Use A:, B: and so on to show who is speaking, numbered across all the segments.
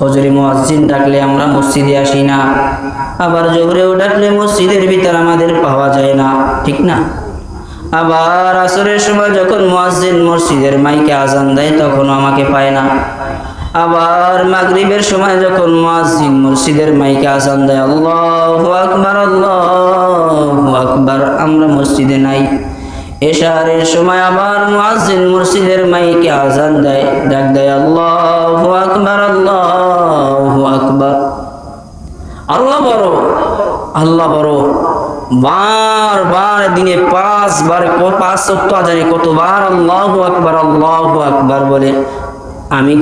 A: ফজরে মুয়াজ্জিন ডাকলে আমরা মসজিদে আসি না। আবার জোহরেও ডাকলে মসজিদের ভিতর আমাদের পাওয়া যায় না, ঠিক না? আবার আসরের সময় যখন মুয়াজ্জিন মসজিদের মাইকে আজান দেয় তখনও আমাকে পায় না। আবার মাগরিবের সময় যখন মুয়াজ্জিন মসজিদের মাইকে আজান দেয়, আল্লাহু আকবার আল্লাহু আকবার, আমরা মসজিদে নাই। এশারের সময় আবার মুয়াজ্জিন মসজিদের মাইকে আজান দেয়, ডাক দেয়, আল্লাহু আকবার, আল্লাহু আকবার। আল্লাহ বড় আল্লাহ বড়। বার বার দিনে পাঁচ বার পাঁচ কতবার আল্লাহু আকবার আল্লাহু আকবার বলে। আমি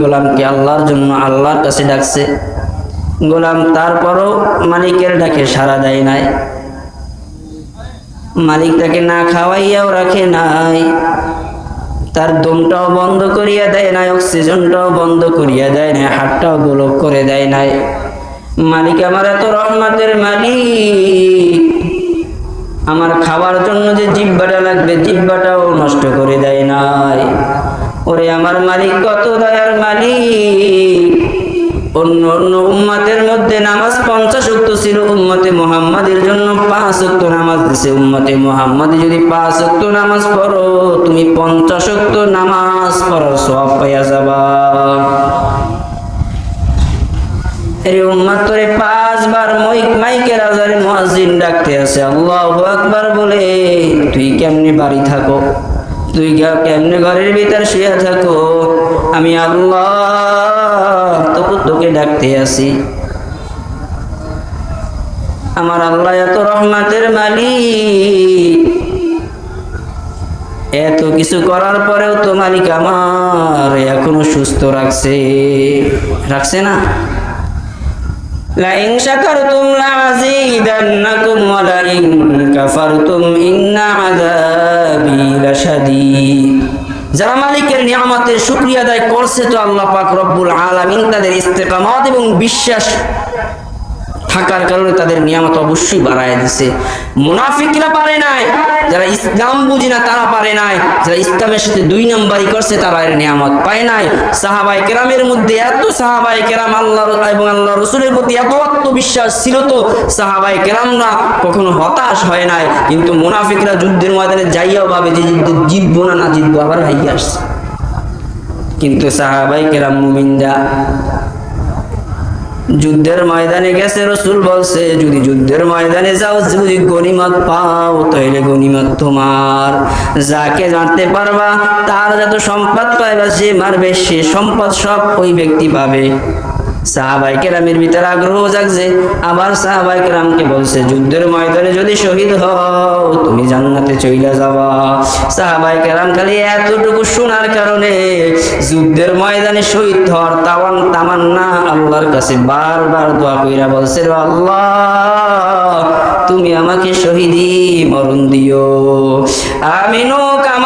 A: আল্লাহর জন্য আল্লাহর কাছে ডাকছে? গোলাম তারপরও মালিকের ডাকে সাড়া দেয় নাই। মালিক তাকে না খাওয়াইয়াও রাখে নাই। তার দমটাও বন্ধ করিয়া দেয় নাই, অক্সিজেনটাও বন্ধ করিয়া দেয় নাই, হাতটাও গোলক করে দেয় নাই। মালিক, আমার এত রহমতের মালিক। আমার খাবার জন্য যে জিব্বাটা লাগবে জিব্বাটাও নষ্ট করে দেয় নাই। ওরে আমার মালিক, কত দয়ার মালিক। অন্য অন্য উম্মাতের মধ্যে নামাজ পঞ্চাশ উক্ত ছিল পাঁচ উক্ত নামাজ দিছে উম্মতে মোহাম্মদ। যদি পাঁচ উক্ত নামাজ পড়ো, তুমি পঞ্চাশ উক্ত নামাজ পড়ো সব পাইয়া যাবা। এর উম্মত করে পাঁচবার মাইক মাইকের আজারে মুয়াজ্জিন ডাকতে আছে। আল্লাহু আকবার বলে, তুই কেমনে বাড়ি থাকো? তুই কেমনে ঘরের ভিতর শুয়ে থাকো? আমি আল্লাহ তোকে ডাকতে আসি। আমার আল্লাহ এত রহমাতের মালিক এত কিছু করার পরেও তো মালিক আমার এখনো সুস্থ রাখছে রাখছে না لئن شكرتم لأزيدنكم ولئن كفرتم إن عذابي لشديد যারা মালিকের নিয়ামতের শুক্রিয়া আদায় করছে তো আল্লাহ পাক রব্বুল আলামিন তাদের ইস্তেকামত এবং বিশ্বাস থাকার কারণে তাদের নিয়ামত অবশ্যই বাড়ায় দিছে। মুনাফিকরা পারে নাই, যারা ইসলাম বুঝি না তারা পারে নাই, যারা ইসলামের সাথে দুই নাম্বারই করছে তারা এর নিয়ামত পায় নাই। সাহাবাই কেরামের মধ্যে এত সাহাবাই কেরাম আল্লাহ এবং আল্লাহ রসুলের প্রতি এত আত্মবিশ্বাস ছিল তো সাহাবাই কেরামরা কখনো হতাশ হয় নাই। কিন্তু মুনাফিকরা যুদ্ধের ময়দানে যাইয়াও ভাবে যে যুদ্ধে জিতবো না না জিতবো, আবার হাইয়ে আসছে। কিন্তু সাহাবাই কেরাম মুমিন্দা যুদ্ধের ময়দানে গেছে রসুল বলছে, যদি যুদ্ধের ময়দানে যাও, যদি গনিমত পাও তাহলে গনিমত তোমার। যাকে জানতে পারবা, তার যত সম্পদ পাইবা সে মারবে, সে সম্পদ সব ওই ব্যক্তি পাবে। সাহাবাই কেরামের ভিতরে আগ্রহ জাগছে। আবার সাহাবাই কেরামকে বলছে, যুদ্ধের ময়দানে যদি শহীদ হও, তুমি জান্নাতে চইলা যাবা। সাহাবাই কেরাম খালি এতটুকু শোনার কারণে যুদ্ধের ময়দানে শহীদ হওয়ার তাওয়ান, তামান্না আল্লাহর কাছে বারবার দোয়া কইরা বলছে, "রে আল্লাহ, তুমি আমাকে শহীদি মরণ দিও। আমি নৌকা